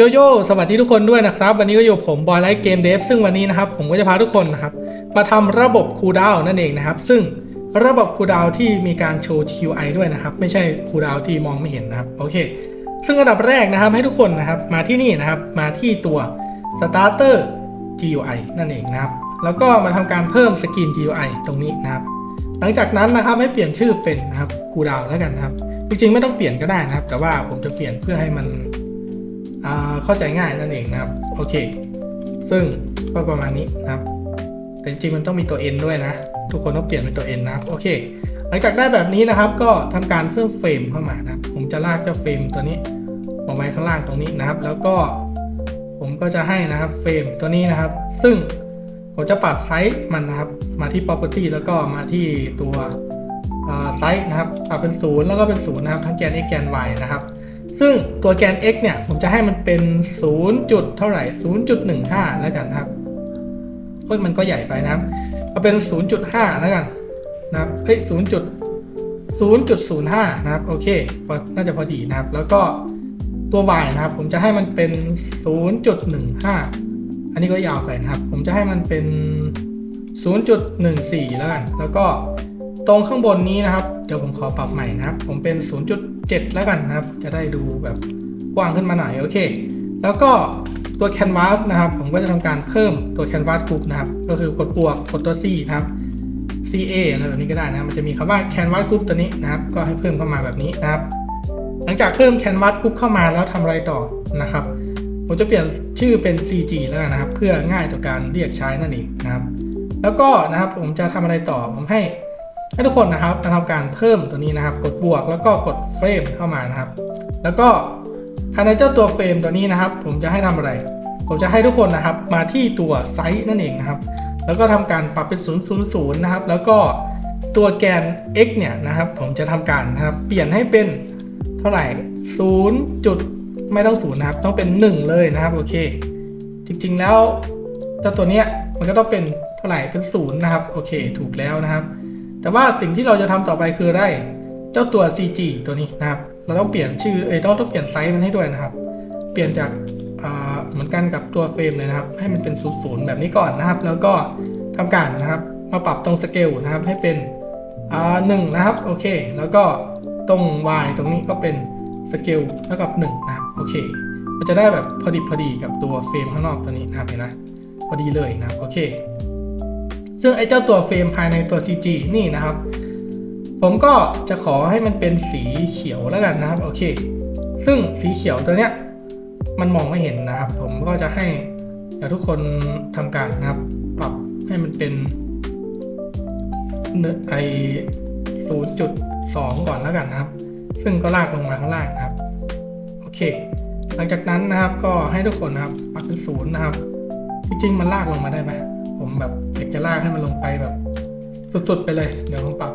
โยโย่สวัสดีทุกคนด้วยนะครับ วันนี้ก็อยู่ผมบอยไลท์เกมเดฟซึ่งวันนี้นะครับผมก็จะพาทุกคนนะครับ มาทำระบบคูดาวนั่นเองนะครับ ซึ่งระบบคูดาวที่มีการโชว์ GUI ด้วยนะครับ ไม่ใช่คูดาวที่มองไม่เห็นนะครับโอเค ซึ่งอันดับแรกนะครับให้ทุกคนนะครับมาที่นี่นะครับมาที่ตัว starter GUI นั่นเองนะครับแล้วก็มาทำการเพิ่มสกิน GUI ตรงนี้นะครับ หลังจากนั้นนะครับให้เปลี่ยนชื่อเป็นนะครับคูดาวแล้วกันนะครับจริงๆไม่ต้องเปลี่ยนก็ได้นะครับ แต่ว่าผมจะเปลี่ยนเพื่อให้มัน เข้าใจง่ายนั่นเองนะครับ โอเค ซึ่งก็ประมาณนี้นะครับ แต่จริงมันต้องมีตัว n ด้วยนะ ทุกคนต้องเปลี่ยนเป็นตัว n นะครับ โอเค หลังจากได้แบบนี้นะครับ ก็ทำการเพิ่มเฟรมเข้ามานะครับผมจะลากเจ้าเฟรมตัวนี้มาไว้ข้างล่างตรงนี้นะครับ แล้วก็ผมก็จะให้นะครับเฟรมตัวนี้นะครับ ซึ่งผมจะปรับไซส์มันนะครับ มาที่ property แล้วก็มาที่ตัวไซส์นะครับปรับเป็นศูนย์แล้วก็เป็นศูนย์นะครับทั้งแกน x แกน y นะครับ ซึ่งตัวแกน x เนี่ย ผมจะให้มันเป็น 0 จุดเท่าไหร่ 0.15 แล้วกันครับเฮ้ยมันก็ใหญ่ไปนะครับเอาเป็น 0.5 แล้วกันนะครับเฮ้ย0.0.05 นะครับ โอเคน่าจะพอดีนะครับ แล้วก็ตัว y นะครับ ผมจะให้มันเป็น 0.15 อันนี้ก็ยาวไปนะครับ ผมจะให้มันเป็น 0.14 แล้วกัน แล้วก็ ตรงข้างบนนี้นะครับ เดี๋ยวผมขอปรับใหม่นะครับ ผมเป็น 0.7 แล้วกันนะครับ จะได้ดูแบบกว้างขึ้นมาหน่อยโอเค แล้วก็ตัว canvas นะครับ ผมก็จะทำการเพิ่มตัว canvas group นะครับ ก็คือกดบวกกดตัว C นะครับ CA อะไรแบบนี้ก็ได้นะมันจะมีคำว่า canvas group ตัวนี้นะครับ ก็ให้เพิ่มเข้ามาแบบนี้นะครับ หลังจากเพิ่ม canvas group เข้ามาแล้วทำอะไรต่อนะครับ ผมจะเปลี่ยนชื่อเป็น CG แล้วนนะครับ เพื่อง่ายต่อการเรียกใช้นั่นเองนะครับ แล้วก็นะครับผมจะทำอะไรต่อผมให้ ให้ทุกคนนะครับมาทำการเพิ่มตัวนี้นะครับ กดบวกแล้วก็กดเฟรมเข้ามานะครับ แล้วก็ภายในเจ้าตัวเฟรมตัวนี้นะครับ ผมจะให้ทำอะไร ผมจะให้ทุกคนนะครับ มาที่ตัวไซส์นั่นเองนะครับ แล้วก็ทำการปรับเป็น 0 0 0 นะครับ แล้วก็ตัวแกน x เนี่ยนะครับ ผมจะทำการนะครับ เปลี่ยนให้เป็นเท่าไหร่0จุดไม่ต้องศูนย์นะครับ ต้องเป็น 1 เลยนะครับ โอเค จริงๆแล้วเจ้าตัวเนี้ยมันก็ต้องเป็นเท่าไหร่เป็นศูนย์นะครับ โอเค ถูกแล้วนะครับ แต่ว่าสิ่งที่เราจะทำต่อไปคือได้เจ้าตัว CG ตัวนี้นะครับ เราต้องเปลี่ยนชื่อเอ้ยต้องต้องเปลี่ยนไซส์มันให้ด้วยนะครับ เปลี่ยนจากเหมือนกันกับตัวเฟรมเลยนะครับ ให้มันเป็นศูนย์ศูนย์แบบนี้ก่อนนะครับ แล้วก็ทำการนะครับมาปรับตรงสเกลนะครับให้เป็นหนึ่งนะครับโอเค แล้วก็ตรง y ตรงนี้ก็เป็นสเกลเท่ากับ1นะครับโอเค มันจะได้แบบพอดีพอดีกับตัวเฟรมข้างนอกตัวนี้นะครับเห็นไหมพอดีเลยนะครับโอเค ซึ่งไอ้เจ้าตัวเฟรมภายในตัว CG นี่นะครับ ผมก็จะขอให้มันเป็นสีเขียวแล้วกันนะครับ โอเค ซึ่งสีเขียวตัวเนี้ยมันมองไม่เห็นนะครับ ผมก็จะให้เดี๋ยวทุกคนทำการนะครับ ปรับให้มันเป็นเนไอศูนย์จุดสองก่อนแล้วกันนะครับ ซึ่งก็ลากลงมาข้างล่างนะครับ โอเค หลังจากนั้นนะครับก็ให้ทุกคนนะครับปรับเป็นศูนย์นะครับ จริงๆ มันลากลงมาได้ไหมผมแบบ อยากจะลากให้มันลงไปแบบสุดๆไปเลย เดี๋ยวผมปรับ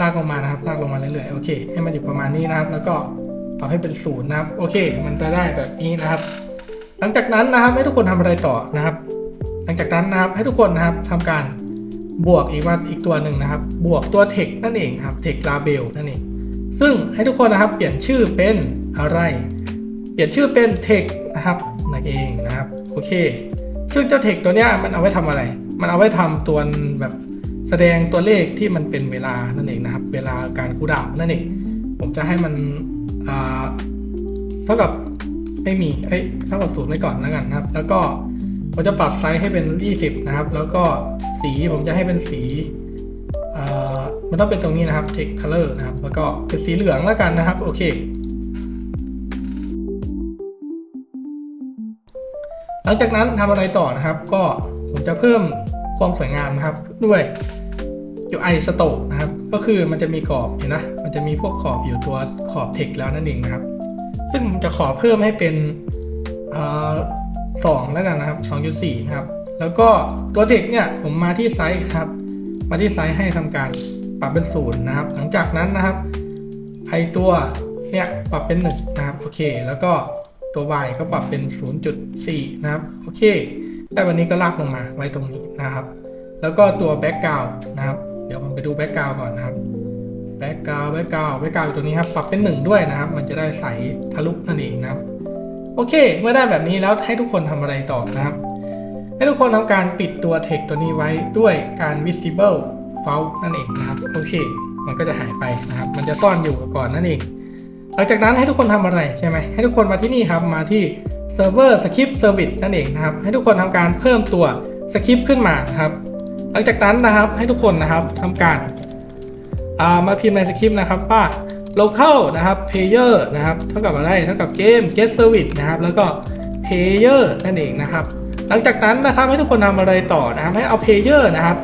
ลากลงมานะครับ ลากลงมาเรื่อยๆ โอเค ให้มันอยู่ประมาณนี้นะครับ แล้วก็ปรับให้เป็นศูนย์นะครับ โอเค มันจะได้แบบนี้นะครับ หลังจากนั้นนะครับให้ทุกคนทำอะไรต่อนะครับ หลังจากนั้นนะครับให้ทุกคนนะครับทำการบวกอีกว่าอีกตัวหนึ่งนะครับ บวกตัว text นั่นเองครับ text label นั่นเอง ซึ่งให้ทุกคนนะครับเปลี่ยนชื่อเป็นอะไร เปลี่ยนชื่อเป็น text นะครับนั่นเองนะครับ โอเค ซึ่งเจ้า text ตัวเนี้ยมันเอาไว้ทำอะไร มันเอาไว้ทำตัวแบบแสดงตัวเลขที่มันเป็นเวลานั่นเองนะครับ เวลาการคูดาวนั่นเอง ผมจะให้มันเท่ากับไม่มีเอ้ยเท่ากับศูนย์ไว้ก่อนแล้วกันนะครับ แล้วก็ผมจะปรับไซส์ให้เป็น 20 นะครับ แล้วก็สีผมจะให้เป็นสีมันต้องเป็นตรงนี้นะครับ text color นะครับ แล้วก็เป็นสีเหลืองแล้วกันนะครับ โอเค หลังจากนั้นทำอะไรต่อนะครับ ก็ ผมจะเพิ่มความสวยงามนะครับด้วย UI stroke นะครับ ก็คือมันจะมีกรอบเห็นนะมันจะมีพวกขอบอยู่ตัวขอบ text แล้วนั่นเองนะครับ ซึ่งผมจะขอเพิ่มให้เป็นสองแล้วกันนะครับ 2.4 นะครับ แล้วก็ตัว text เนี่ยผมมาที่ไซส์ครับ มาที่ไซส์ให้ทำการปรับเป็นศูนย์นะครับ หลังจากนั้นนะครับ ไอตัวเนี่ยปรับเป็น1นะครับ โอเค แล้วก็ตัว y ก็ปรับเป็น 0.4 นะครับ โอเค ได้วันนี้ก็ลากลงมาไว้ตรงนี้นะครับ แล้วก็ตัว background นะครับ เดี๋ยวผมไปดู background ก่อนนะครับ background background background ตัวนี้ครับ ปรับเป็น1ด้วยนะครับ มันจะได้ใสทะลุนั่นเองนะครับ โอเค เมื่อได้แบบนี้แล้วให้ทุกคนทำอะไรต่อนะครับ ให้ทุกคนทำการปิดตัว text ตัวนี้ไว้ด้วยการ visible false นั่นเองนะครับ โอเค มันก็จะหายไปนะครับ มันจะซ่อนอยู่ก่อนนั่นเอง หลังจากนั้นให้ทุกคนทำอะไรใช่ไหมให้ทุกคนมาที่นี่ครับ มาที่ server script service นั่นเองนะครับ ให้ทุกคนทำการเพิ่มตัว script ขึ้นมานะครับ หลังจากนั้นนะครับให้ทุกคนนะครับทำการามาพิมพ์ในสคริปต์นะครับว่า local นะครับ player นะครับเท่ากับอะไรเท่ากับเกม get service นะครับ แล้วก็ player นั่นเองนะครับ หลังจากนั้นนะครับให้ทุกคนทำอะไรต่อนะครับ ให้เอา player นะครับ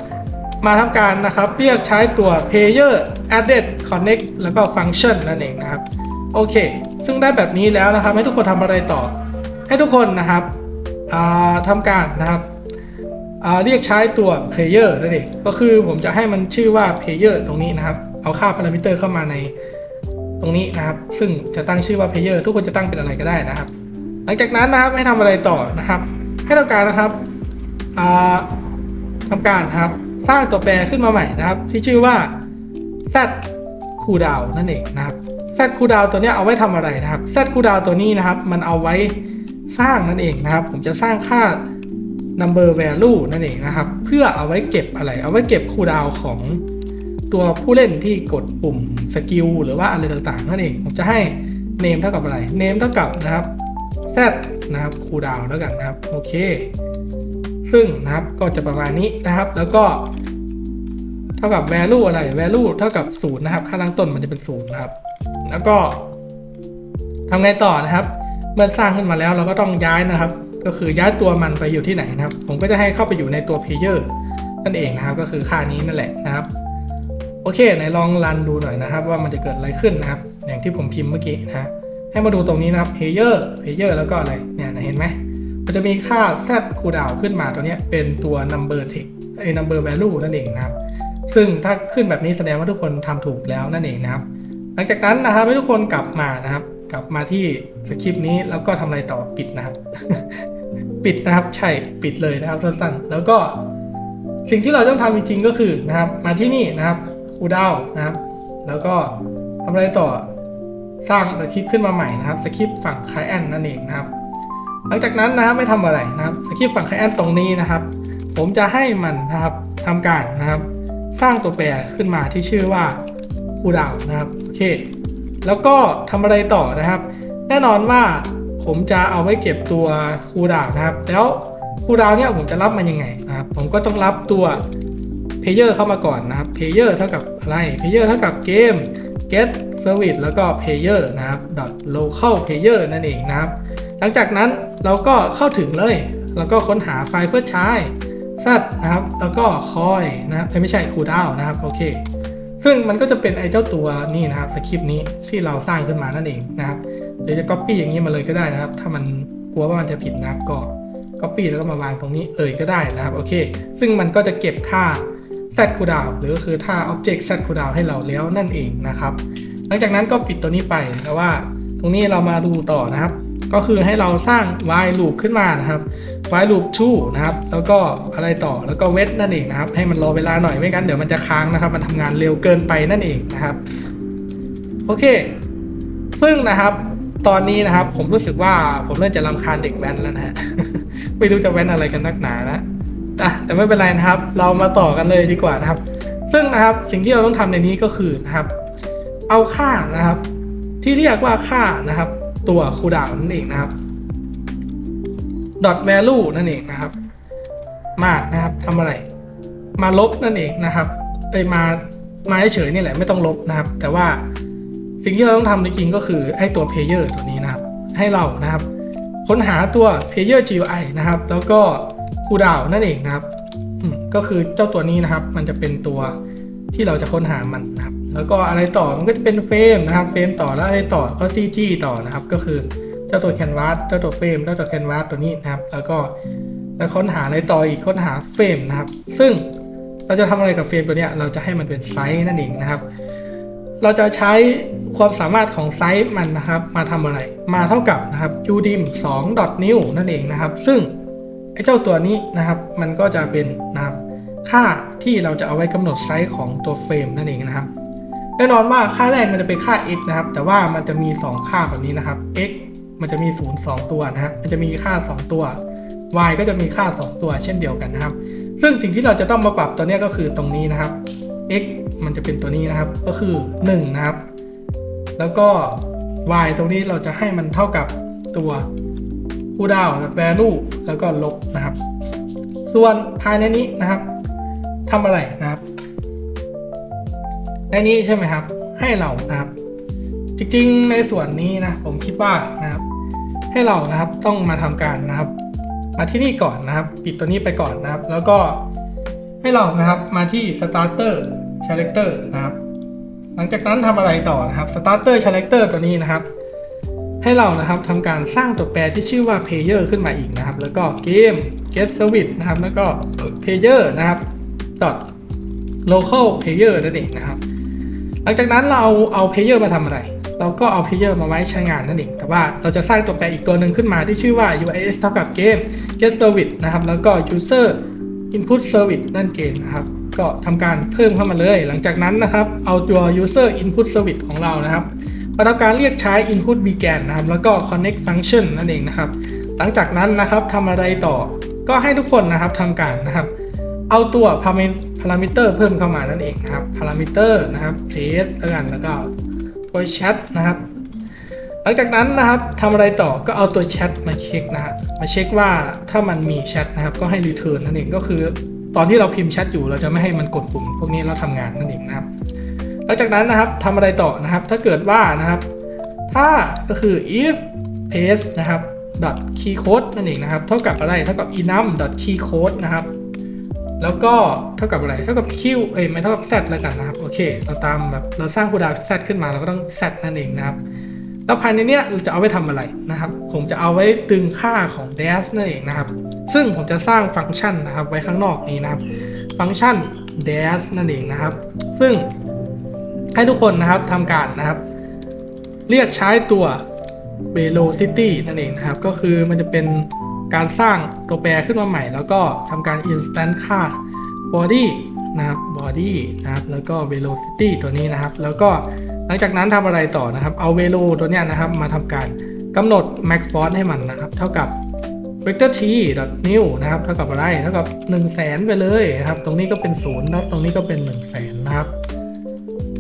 มาทำการนะครับเรียกใช้ตัว player added connect แล้วก็ function นั่นเองนะครับ โอเค ซึ่งได้แบบนี้แล้วนะครับ ให้ทุกคนทำอะไรต่อ ให้ทุกคนนะครับทำการนะครับเรียกใช้ตัว player นั่นเองก็คือผมจะให้มันชื่อว่า player ตรงนี้นะครับ เอาค่า parameter เข้ามาในตรงนี้นะครับ ซึ่งจะตั้งชื่อว่า player ทุกคนจะตั้งเป็นอะไรก็ได้นะครับ หลังจากนั้นนะครับให้ทำอะไรต่อนะครับ ให้ทำการนะครับอ่าทำการนะครับ สร้างตัวแปรขึ้นมาใหม่นะครับ ที่ชื่อว่า z cooldown นั่นเองนะครับ z cooldown ตัวนี้เอาไว้ทำอะไรนะครับ z cooldown ตัวนี้นะครับ มันเอาไว้ สร้างนั่นเองนะครับ ผมจะสร้างค่า number value นั่นเองนะครับ เพื่อเอาไว้เก็บอะไร เอาไว้เก็บคูดาวของตัวผู้เล่นที่กดปุ่มสกิลหรือว่าอะไรต่างๆ นั่นเอง ผมจะให้ name เท่ากับอะไร name เท่ากับนะครับ z นะครับคูดาวแล้วกันนะครับ โอเค ซึ่งนะครับก็จะประมาณนี้นะครับ แล้วก็ เท่ากับ value อะไร value เท่ากับ0นะครับ ค่าตั้งต้นมันจะเป็น0นะครับ แล้วก็ทำไงต่อนะครับ เมื่อสร้างขึ้นมาแล้วเราก็ต้องย้ายนะครับ ก็คือย้ายตัวมันไปอยู่ที่ไหนนะครับ ผมก็จะให้เข้าไปอยู่ในตัว player นั่นเองนะครับ ก็คือค่านี้นั่นแหละนะครับ โอเคไหนลองรันดูหน่อยนะครับ ว่ามันจะเกิดอะไรขึ้นนะครับ อย่างที่ผมพิมพ์เมื่อกี้นะให้มาดูตรงนี้นะครับ player player แล้วก็อะไรเนี่ยนเห็นไหมมันจะมีค่า z cooldown ขึ้นมาตัวนี้เป็นตัว number text ไอ้ number value นั่นเองนะครับ ซึ่งถ้าขึ้นแบบนี้แสดงว่าทุกคนทำถูกแล้วนั่นเองนะครับ หลังจากนั้นนะครับให้ทุกคนกลับมานะครับ กลับมาที่สคริปต์นี้แล้วก็ทำอะไรต่อปิดนะครับ ปิดนะครับใช่ปิดเลยนะครับสั้นๆแล้วก็สิ่งที่เราต้องทำจริงๆก็คือนะครับ มาที่นี่นะครับคูดาวนะครับ แล้วก็ทำอะไรต่อสร้างสคริปต์ขึ้นมาใหม่นะครับสคริปต์ฝั่งคลแอนนั่นเองนะครับ หลังจากนั้นนะครับไม่ทำอะไรนะครับสคริปต์ฝั่งคลแอนตรงนี้นะครับ ผมจะให้มันนะครับทำการนะครับ สร้างตัวแปรขึ้นมาที่ชื่อว่าคูดาวนะครับโอเค แล้วก็ทำอะไรต่อนะครับ แน่นอนว่าผมจะเอาไว้เก็บตัวคูดาวนะครับ แล้วคูดาวเนี่ยผมจะรับมันยังไงนะครับ ผมก็ต้องรับตัว player เข้ามาก่อนนะครับ player เท่ากับอะไร player เท่ากับเกม get service แล้วก็ player นะครับ dot local player นั่นเองนะครับ หลังจากนั้นเราก็เข้าถึงเลย แล้วก็ค้นหาไฟล์ first child ซัดนะครับ แล้วก็คอยนะครับไม่ใช่คูดาวนะครับ โอเค ซึ่งมันก็จะเป็นไอ้เจ้าตัวนี่นะครับสคริปต์นี้ที่เราสร้างขึ้นมานั่นเองนะครับเดี๋ยวจะ copy อย่างนี้มาเลยก็ได้นะครับ ถ้ามันกลัวว่ามันจะผิดนะครับก็ copy แล้วก็มาวางตรงนี้เอ่ยก็ได้นะครับโอเค ซึ่งมันก็จะเก็บค่า set cooldown หรือก็คือท่า object set cooldown ให้เราแล้วนั่นเองนะครับ หลังจากนั้นก็ปิดตัวนี้ไปแต่ว่าตรงนี้เรามาดูต่อนะครับ ก็คือให้เราสร้าง while loop ขึ้นมานะครับ while loop true นะครับ แล้วก็อะไรต่อแล้วก็ wait นั่นเองนะครับ ให้มันรอเวลาหน่อยไม่งั้นเดี๋ยวมันจะค้างนะครับ มันทำงานเร็วเกินไปนั่นเองนะครับ โอเค ซึ่งนะครับตอนนี้นะครับ ผมรู้สึกว่าผมเริ่มจะรำคาญเด็กแว้นแล้วนะฮะไม่รู้จะแว้นอะไรกันนักหนานะอะแต่ไม่เป็นไรนะครับ เรามาต่อกันเลยดีกว่านะครับ ซึ่งนะครับสิ่งที่เราต้องทำในนี้ก็คือนะครับ เอาค่านะครับ ที่เรียกว่าค่านะครับ ตัวคูดาวนั่นเองนะครับ dot value นั่นเองนะครับ มานะครับทำอะไร มาลบนั่นเองนะครับเอ้ยมามาเฉยๆนี่แหละไม่ต้องลบนะครับ แต่ว่าสิ่งที่เราต้องทำจริงๆก็คือให้ตัว player ตัวนี้นะครับ ให้เรานะครับ ค้นหาตัว player GUI นะครับ แล้วก็คูดาวนั่นเองนะครับก็คือเจ้าตัวนี้นะครับ มันจะเป็นตัวที่เราจะค้นหามันนะครับ แล้วก็อะไรต่อมันก็จะเป็นเฟรมนะครับ เฟรมต่อแล้วอะไรต่อก็ CG ต่อนะครับ ก็คือเจ้าตัวแคนวาสเจ้าตัวเฟรมเจ้าตัวแคนวาสตัวนี้นะครับ แล้วก็แล้วค้นหาอะไรต่ออีกค้นหาเฟรมนะครับ ซึ่งเราจะทำอะไรกับเฟรมตัวเนี้ยเราจะให้มันเป็นไซส์นั่นเองนะครับ เราจะใช้ความสามารถของไซส์มันนะครับ มาทำอะไร มาเท่ากับนะครับ udim 2 new นั่นเองนะครับ ซึ่งไอ้เจ้าตัวนี้นะครับ มันก็จะเป็นนะครับ ค่าที่เราจะเอาไว้กำหนดไซส์ของตัวเฟรมนั่นเองนะครับ แน่นอนว่าค่าแรกมันจะเป็นค่า x นะครับ แต่ว่ามันจะมี 2 ค่าแบบนี้นะครับ x มันจะมีศูนย์สองตัวนะครับ มันจะมีค่า 2 ตัว y ก็จะมีค่า 2 ตัวเช่นเดียวกันนะครับ ซึ่งสิ่งที่เราจะต้องมาปรับตัวนี้ก็คือตรงนี้นะครับ x มันจะเป็นตัวนี้นะครับ ก็คือ 1 นะครับ แล้วก็ y ตรงนี้เราจะให้มันเท่ากับตัวคูดาว value แล้วก็ลบนะครับ ส่วนภายในนี้นะครับทำอะไรนะครั ในนี้ใช่ไหมครับ ให้เรานะครับ จริงๆในส่วนนี้นะผมคิดว่านะครับ ให้เรานะครับต้องมาทำการนะครับ มาที่นี่ก่อนนะครับ ปิดตัวนี้ไปก่อนนะครับ แล้วก็ให้เรานะครับมาที่ starter selector นะครับ หลังจากนั้นทำอะไรต่อนะครับ starter selector ตัวนี้นะครับ ให้เรานะครับทำการสร้างตัวแปรที่ชื่อว่า player ขึ้นมาอีกนะครับ แล้วก็ game get service นะครับ แล้วก็ player นะครับ dot local player นั่นเองนะครับ หลังจากนั้นเราเอาเอา player มาทำอะไร เราก็เอา player มาไว้ใช้งานนั่นเอง แต่ว่าเราจะสร้างตัวแปรอีกตัวหนึ่งขึ้นมาที่ชื่อว่า uis เท่ากับ game get service นะครับ แล้วก็ user input service นั่นเองนะครับ ก็ทำการเพิ่มเข้ามาเลย หลังจากนั้นนะครับ เอาตัว user input service ของเรานะครับมาทำการเรียกใช้ input began นะครับ แล้วก็ connect function นั่นเองนะครับ หลังจากนั้นนะครับทำอะไรต่อ ก็ให้ทุกคนนะครับทำการนะครับ เอาตัว parameter เพิ่มเข้ามานั่นเองนะครับ parameter นะครับ place แล้วกันแล้วก็ตัว chat นะครับ หลังจากนั้นนะครับทำอะไรต่อก็เอาตัวแชทมาเช็คนะฮะมาเช็คว่าถ้ามันมีแชทนะครับ ก็ให้ return นั่นเองก็คือ ตอนที่เราพิมพ์แชทอยู่เราจะไม่ให้มันกดปุ่ม พวกนี้แล้วทำงานนั่นเองนะครับ หลังจากนั้นนะครับทำอะไรต่อนะครับ ถ้าเกิดว่านะครับ ถ้าก็คือ if paste นะครับ dot key code นั่นเองนะครับ เท่ากับอะไร เท่ากับ enum dot key code นะครับ แล้วก็เท่ากับอะไร เท่ากับ q เอ้ยไม่เท่ากับ z แล้วกันนะครับ โอเค เราตามแบบเราสร้างคูดาว z ขึ้นมาเราก็ต้อง z นั่นเองนะครับ แล้วภายในเนี้ยเราจะเอาไว้ทำอะไรนะครับ ผมจะเอาไว้ตึงค่าของ dash นั่นเองนะครับ ซึ่งผมจะสร้างฟังก์ชันนะครับ ไว้ข้างนอกนี้นะครับ ฟังก์ชัน dash นั่นเองนะครับ ซึ่งให้ทุกคนนะครับทำการนะครับ เรียกใช้ตัว velocity นั่นเองนะครับ ก็คือมันจะเป็น การสร้างตัวแปรขึ้นมาใหม่ แล้วก็ทำการ instant ค่า body นะครับ body นะครับ แล้วก็ velocity ตัวนี้นะครับ แล้วก็หลังจากนั้นทำอะไรต่อนะครับ เอา velo ตัวเนี้ยนะครับ มาทำการกำหนด max force ให้มันนะครับ เท่ากับ vector t dot new นะครับ เท่ากับอะไร เท่ากับ 1 0 0 0 0แสนไปเลยนะครับ ตรงนี้ก็เป็นศูนย์แล้วตรงนี้ก็เป็น1 0 0 0 0แสนนะครับ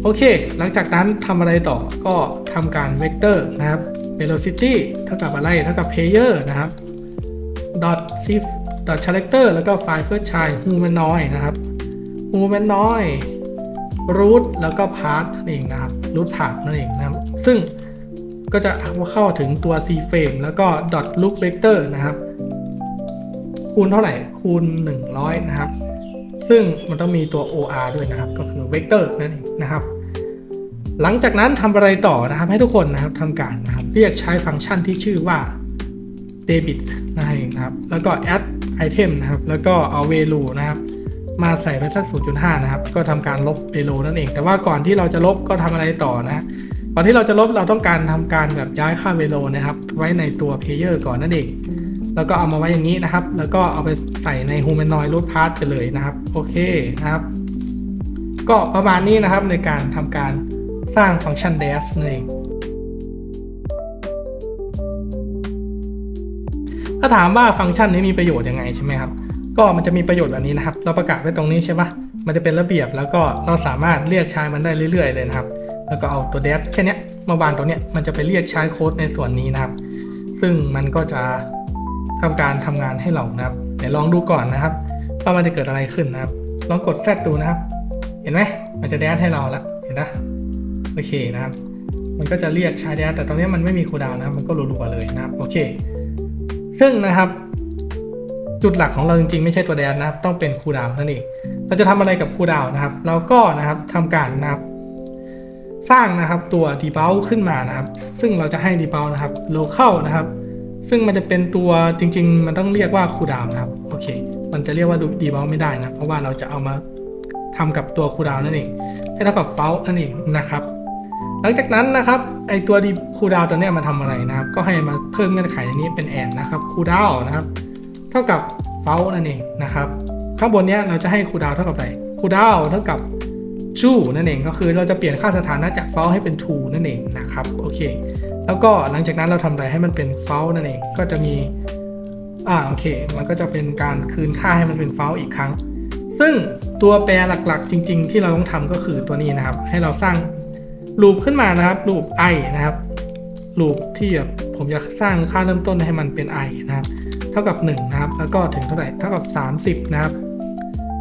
โอเค หลังจากนั้นทำอะไรต่อ ก็ทำการ vector นะครับ velocity เท่ากับอะไร เท่ากับ player นะครับ dot shift dot character แล้วก็ file first child humanoid นะครับ humanoid root แล้วก็ path นั่นเองนะครับ root path นั่นเองนะครับ ซึ่งก็จะเข้าถึงตัว c frame แล้วก็ dot look vector นะครับ คูณเท่าไหร่ คูณ 100 นะครับ ซึ่งมันต้องมีตัว OR ด้วยนะครับ ก็คือ vector นั่นเองนะครับหลังจากนั้นทำอะไรต่อนะครับให้ทุกคนนะครับทำการนะครับเรียกใช้ฟังก์ชันที่ชื่อว่า debit นั่นเองนะครับ แล้วก็ add item นะครับ แล้วก็เอา value นะครับ มาใส่ไว้สัก 0.5 นะครับ ก็ทำการลบ value นั่นเอง แต่ว่าก่อนที่เราจะลบก็ทำอะไรต่อนะก่อนที่เราจะลบเราต้องการทำการแบบย้ายค่า value นะครับ ไว้ในตัว player ก่อนนั่นเอง แล้วก็เอามาไว้อย่างนี้นะครับ แล้วก็เอาไปใส่ใน humanoid root path ไปเลยนะครับ โอเคนะครับ ก็ประมาณนี้นะครับในการทำการสร้างฟังก์ชัน dash นั่นเอง ถ้าถามว่าฟังก์ชันนี้มีประโยชน์ยังไงใช่ไหมครับ ก็มันจะมีประโยชน์แบบนี้นะครับ เราประกาศไว้ตรงนี้ใช่ปะมันจะเป็นระเบียบแล้วก็เราสามารถเรียกใช้มันได้เรื่อย ๆ เลยนะครับ แล้วก็เอาตัว dash แค่นี้มาวางตัวเนี้ยมันจะไปเรียกใช้โค้ดในส่วนนี้นะครับ ซึ่งมันก็จะทำการทำงานให้เรานะครับเดี๋ยวลองดูก่อนนะครับว่ามันจะเกิดอะไรขึ้นนะครับ ลองกดแซดดูนะครับ เห็นไหมมันจะแดดให้เราละเห็นนะโอเคนะครับ มันก็จะเรียกใช้แดดแต่ตรงนี้มันไม่มีคูดาวน์นะครับ มันก็รัวๆเลยนะครับ โอเค ซึ่งนะครับจุดหลักของเราจริงๆ ไม่ใช่ตัวแดนนะครับ ต้องเป็นคูดาวนั่นเอง เราจะทำอะไรกับคูดาวนะครับ เราก็นะครับทำการนะครับ สร้างนะครับตัว debug ขึ้นมานะครับ ซึ่งเราจะให้ debug นะครับ local นะครับ ซึ่งมันจะเป็นตัวจริง ๆ มันต้องเรียกว่าคูดาวนะครับ โอเค มันจะเรียกว่า debug ไม่ได้นะ เพราะว่าเราจะเอามาทำกับตัวคูดาวน์นั่นเองให้เท่ากับ false นั่นเองนะครับ หลังจากนั้นนะครับไอตัวดีคูดาวตัวเนี้ยมาทำอะไรนะครับ ก็ให้มาเพิ่มเงื่อนไขอย่างนี้เป็นแอนนะครับคูดาวนะครับ เท่ากับเฟลนั่นเองนะครับ ข้างบนเนี้ยเราจะให้คูดาวเท่ากับอะไรคูดาวเท่ากับ true นั่นเองก็คือเราจะเปลี่ยนค่าสถานะจาก false ให้เป็น true นั่นเองนะครับโอเค แล้วก็หลังจากนั้นเราทำอะไรให้มันเป็น false นั่นเองก็จะมีอ่าโอเค มันก็จะเป็นการคืนค่าให้มันเป็น false อีกครั้ง ซึ่งตัวแปรหลักๆ จริง ๆ ที่เราต้องทำก็คือตัวนี้นะครับ ให้เราสร้าง ลูปขึ้นมานะครับลูป i นะครับลูปที่ผมจะสร้างค่าเริ่มต้นให้มันเป็น i นะครับ เท่ากับ 1 นะครับ แล้วก็ถึงเท่าไหร่เท่ากับ 30 นะครับ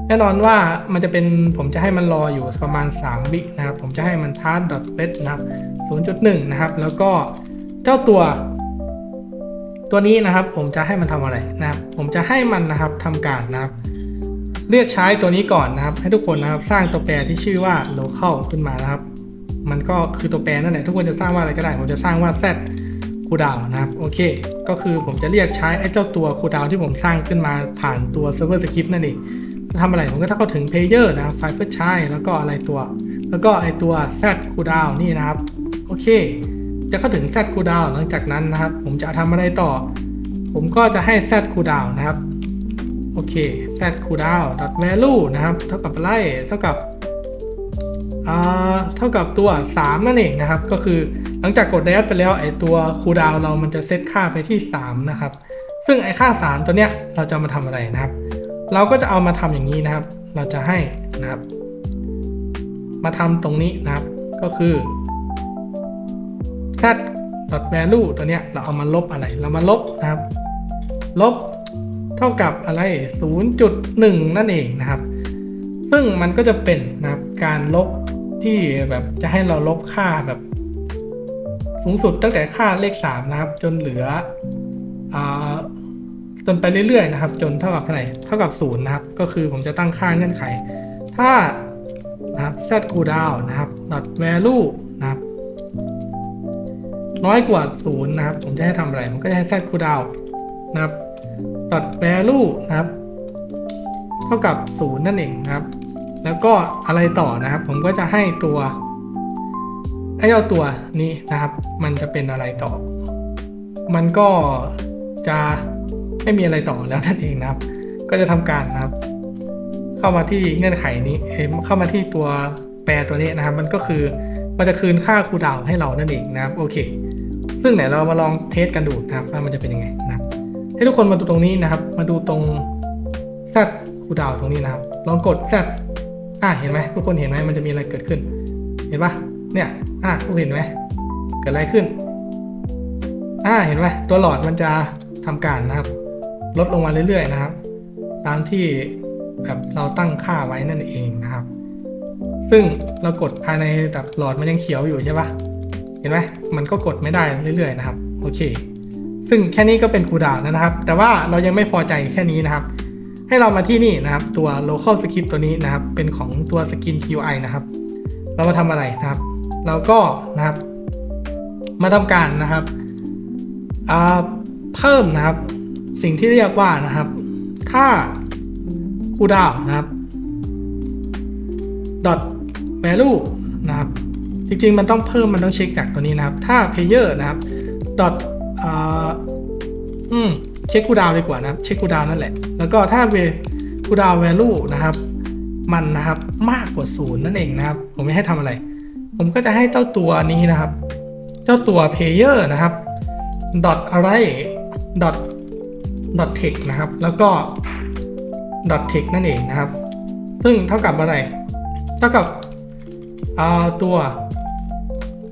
แน่นอนว่ามันจะเป็นผมจะให้มันรออยู่ประมาณ 3 วินะครับ ผมจะให้มัน task dot set นะครับ 0.1 นะครับ แล้วก็เจ้าตัว ตัวนี้นะครับ ผมจะให้มันทำอะไรนะครับ ผมจะให้มันนะครับทำการนะครับเรียกใช้ตัวนี้ก่อนนะครับ ให้ทุกคนนะครับสร้างตัวแปรที่ชื่อว่า local ขึ้นมานะครับ มันก็คือตัวแปรนั่นแหละทุกคนจะสร้างว่าอะไรก็ได้ ผมจะสร้างว่า z คูดาวนะครับโอเค ก็คือผมจะเรียกใช้ไอ้เจ้าตัวคูดาวที่ผมสร้างขึ้นมาผ่านตัว server script นั่นเองจะทำอะไรผมก็ถ้าเข้าถึง player นะครับไฟล์ first child แล้วก็อะไรตัว แล้วก็ไอตัว z คูดาวนี่นะครับ โอเค จะเข้าถึง z คูดาวหลังจากนั้นนะครับ ผมจะทำอะไรต่อ ผมก็จะให้ z คูดาวนะครับโอเค z คูดาว dot value นะครับ เท่ากับอะไรเท่ากับ เท่ากับตัว 3 นั่นเองนะครับ ก็คือหลังจากกด d ดไปแล้วไอตัวคูดาวเรามันจะเซตค่าไปที่ 3 นะครับ ซึ่งไอค่า 3 ตัวเนี้ยเราจะมาทำอะไรนะครับ เราก็จะเอามาทำอย่างนี้นะครับ เราจะให้นะครับ มาทำตรงนี้นะครับ ก็คือ z dot value ตัวเนี้ยเราเอามาลบอะไร เรามาลบนะครับ ลบเท่ากับอะไร 0.1 นั่นเองนะครับ ซึ่งมันก็จะเป็นนะครับการลบ ที่แบบจะให้เราลบค่าแบบสูงสุดตั้งแต่ค่าเลข3นะครับ จนเหลืออจนไปเรื่อยๆนะครับ จนเท่ากับเท่าไหร่เท่ากับ0นะครับ ก็คือผมจะตั้งค่าเงื่อนไข ถ้านะครับ set cooldown นะครับ dot value นะครับ น้อยกว่า0นะครับ ผมจะให้ทำอะไรผมก็จะให้ set cooldown นะครับ dot value นะครับ เท่ากับ0นั่นเองนะครับ แล้วก็อะไรต่อนะครับ ผมก็จะให้ตัวไอ้เจ้าตัวนี้นะครับ มันจะเป็นอะไรต่อ มันก็จะไม่มีอะไรต่อแล้วนั่นเองนะครับ ก็จะทำการนะครับ เข้ามาที่เงื่อนไขนี้เข้ามาที่ตัวแปรตัวนี้นะครับ มันก็คือมันจะคืนค่าคูดาวให้เรานั่นเองนะครับ โอเค ซึ่งไหนเรามาลองเทสกันดูนะครับว่ามันจะเป็นยังไงนะครับ ให้ทุกคนมาดูตรงนี้นะครับ มาดูตรง Z คูดาวตรงนี้นะครับ ลองกด Z อะเห็นไหมทุกคนเห็นไหมมันจะมีอะไรเกิดขึ้น เห็นปะเนี่ยอะทุกเห็นไหมเกิดอะไรขึ้นอ่าเห็นไหมตัวหลอดมันจะทำการนะครับ ลดลงมาเรื่อยๆนะครับ ตามที่แบบเราตั้งค่าไว้นั่นเองนะครับ ซึ่งเรากดภายในแบบหลอดมันยังเขียวอยู่ใช่ปะเห็นไหมมันก็กดไม่ได้เรื่อยๆนะครับโอเค ซึ่งแค่นี้ก็เป็นคูดาวนะครับ แต่ว่าเรายังไม่พอใจแค่นี้นะครับ ให้เรามาที่นี่นะครับ ตัว local script ตัวนี้นะครับ เป็นของตัว skin QI นะครับ เรามาทำอะไรนะครับ เราก็นะครับ มาทำการนะครับเพิ่มนะครับ สิ่งที่เรียกว่านะครับถ้าคูดาวน์นะครับ dot value นะครับ จริงๆ มันต้องเพิ่มมันต้องเช็คจากตัวนี้นะครับ ถ้า player นะครับ dot อ่าอืม เช็คคูดาวดีกว่านะครับเช็คคูดาวนั่นแหละ แล้วก็ถ้าเวคูดาวน์ value นะครับ มันนะครับมากกว่าศูนย์นั่นเองนะครับ ผมไม่ให้ทำอะไร ผมก็จะให้เจ้าตัวนี้นะครับ เจ้าตัว player นะครับ dot อะไร dot dot text นะครับ แล้วก็ dot text นั่นเองนะครับ ซึ่งเท่ากับอะไร เท่ากับอ่าตัว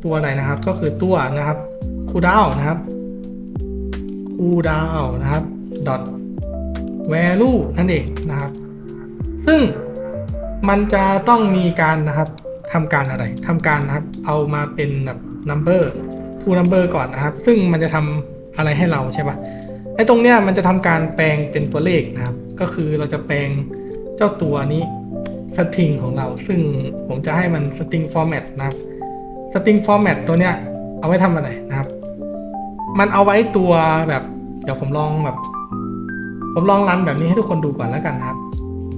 ตัวอะไรนะครับ ก็คือตัวนะครับ cooldown นะครับ cooldown นะครับ dot value นั่นเองนะครับ ซึ่งมันจะต้องมีการนะครับทำการอะไรทำการนะครับ เอามาเป็นแบบ number to number ก่อนนะครับ ซึ่งมันจะทำอะไรให้เราใช่ปะไอ้ตรงเนี้ยมันจะทำการแปลงเป็นตัวเลขนะครับ ก็คือเราจะแปลงเจ้าตัวนี้ string ของเรา ซึ่งผมจะให้มัน string format นะครับ string format ตัวเนี้ยเอาไว้ทำอะไรนะครับ มันเอาไว้ตัวแบบ เดี๋ยวผมลองแบบ ผมลองรันแบบนี้ให้ทุกคนดูก่อนแล้วกันนะครับ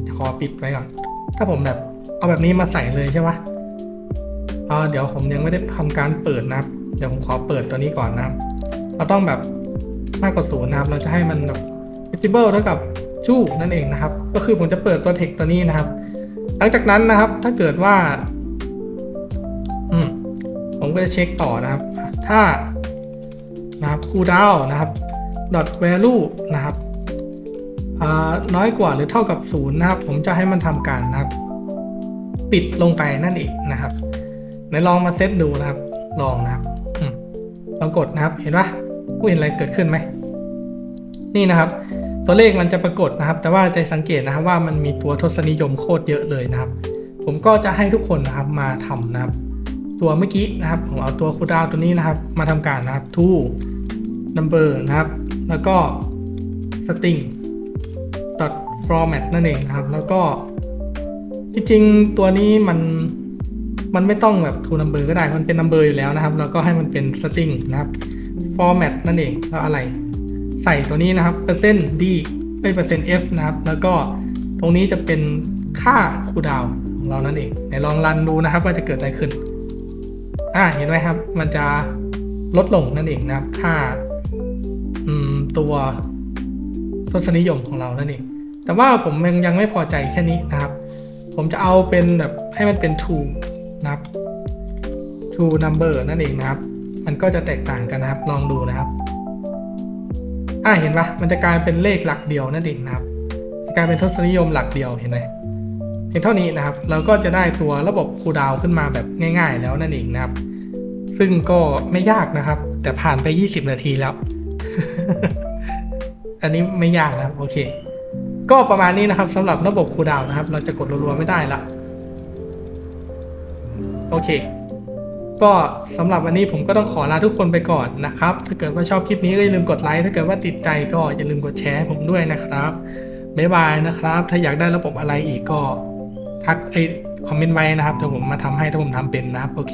จะขอปิดไว้ก่อน ถ้าผมแบบ เอาแบบนี้มาใส่เลยใช่ปะเออเดี๋ยวผมยังไม่ได้ทำการเปิดนะครับ เดี๋ยวผมขอเปิดตัวนี้ก่อนนะครับ เราต้องแบบมากกว่าศูนย์นะครับ เราจะให้มันแบบ visible เท่ากับชู่นั่นเองนะครับ ก็คือผมจะเปิดตัว text ตัวนี้นะครับ หลังจากนั้นนะครับ ถ้าเกิดว่า อืมผมก็จะเช็คต่อนะครับ ถ้า นะครับ cooldown นะครับ dot value นะครับน้อยกว่าหรือเท่ากับศูนย์นะครับ ผมจะให้มันทำการนะครับ ปิดลงไปนั่นเองนะครับไหนลองมาเซตดูนะครับ ลองนะครับลองกดนะครับ เห็นปะผู้เห็นอะไรเกิดขึ้นไหม นี่นะครับ ตัวเลขมันจะปรากฏนะครับ แต่ว่าจะสังเกตนะครับว่ามันมีตัวทศนิยมโคตรเยอะเลยนะครับ ผมก็จะให้ทุกคนนะครับมาทำนะครับ ตัวเมื่อกี้นะครับผมเอาตัวคูดาวตัวนี้นะครับ มาทำการนะครับ to number นะครับ แล้วก็ string dot format นั่นเองนะครับ แล้วก็จริงตัวนี้มันมันไม่ต้องแบบ to number ก็ได้มันเป็น number อยู่แล้วนะครับ แล้วก็ให้มันเป็น string นะครับ format นั่นเองแล้วอะไร ใส่ตัวนี้นะครับเปอร์เซ็นต์ d เป็นเปอร์เซ็นต์ f นะครับ แล้วก็ตรงนี้จะเป็นค่าคูดาวของเรานั่นเองไหนลองรันดูนะครับว่าจะเกิดอะไรขึ้น อ่าเห็นไหมครับ มันจะลดลงนั่นเองนะครับ ค่าตัวทศนิยมของเรานั่นเองแต่ว่าผมยังไม่พอใจแค่นี้นะครับ ผมจะเอาเป็นแบบให้มันเป็น true นะครับ true number นั่นเองนะครับ มันก็จะแตกต่างกันนะครับ ลองดูนะครับอ่าเห็นปะมันจะกลายเป็นเลขหลักเดียวนั่นเองนะครับ กลายเป็นทศนิยมหลักเดียวเห็นไหมเพียงเท่านี้นะครับ เราก็จะได้ตัวระบบคูดาวขึ้นมาแบบง่าย ๆ แล้วนั่นเองนะครับ ซึ่งก็ไม่ยากนะครับ แต่ผ่านไป 20 นาทีแล้ว อันนี้ไม่ยากนะครับ โอเค ก็ประมาณนี้นะครับสำหรับระบบคูดาวนะครับ เราจะกดรัวๆไม่ได้ละโอเค ก็สำหรับวันนี้ผมก็ต้องขอลาทุกคนไปก่อนนะครับ ถ้าเกิดว่าชอบคลิปนี้ก็อย่าลืมกดไลค์ถ้าเกิดว่าติดใจก็อย่าลืมกดแชร์ผมด้วยนะครับบ๊ายบายนะครับ ถ้าอยากได้ระบบอะไรอีกก็ทักไอคอมเมนต์ไว้นะครับเดี๋ยวผมมาทำให้ถ้าผมทำเป็นนะครับ โอเค